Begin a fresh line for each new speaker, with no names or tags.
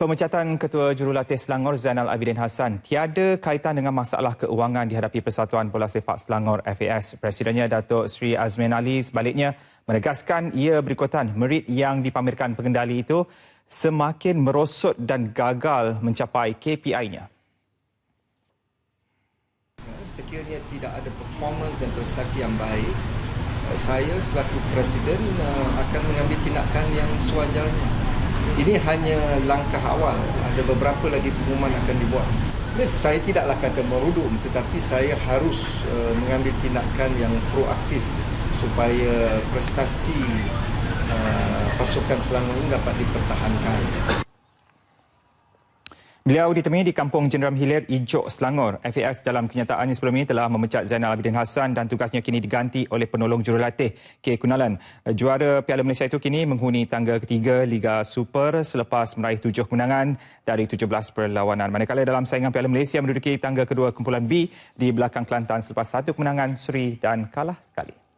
Pemecatan Ketua Jurulatih Selangor Zainal Abidin Hassan tiada kaitan dengan masalah keuangan dihadapi Persatuan Bola Sepak Selangor FAS. Presidennya Datuk Sri Azmin Ali sebaliknya menegaskan ia berikutan merit yang dipamerkan pengendali itu semakin merosot dan gagal mencapai KPI-nya.
Sekiranya tidak ada performance dan prestasi yang baik, saya selaku Presiden uh, akan mengambil tindakan yang sewajarnya ini hanya langkah awal. Ada beberapa lagi pengumuman akan dibuat. Saya tidaklah kata merudum tetapi saya harus uh, mengambil tindakan yang proaktif supaya prestasi uh, pasukan Selangor dapat dipertahankan.
Beliau ditemui di Kampung Jeneram Hilir, Ijok, Selangor. FAS dalam kenyataannya sebelum ini telah memecat Zainal Abidin Hassan dan tugasnya kini diganti oleh penolong jurulatih K. Kunalan. Juara Piala Malaysia itu kini menghuni tangga ketiga Liga Super selepas meraih tujuh kemenangan dari 17 perlawanan. Manakala dalam saingan Piala Malaysia menduduki tangga kedua kumpulan B di belakang Kelantan selepas satu kemenangan seri dan kalah sekali.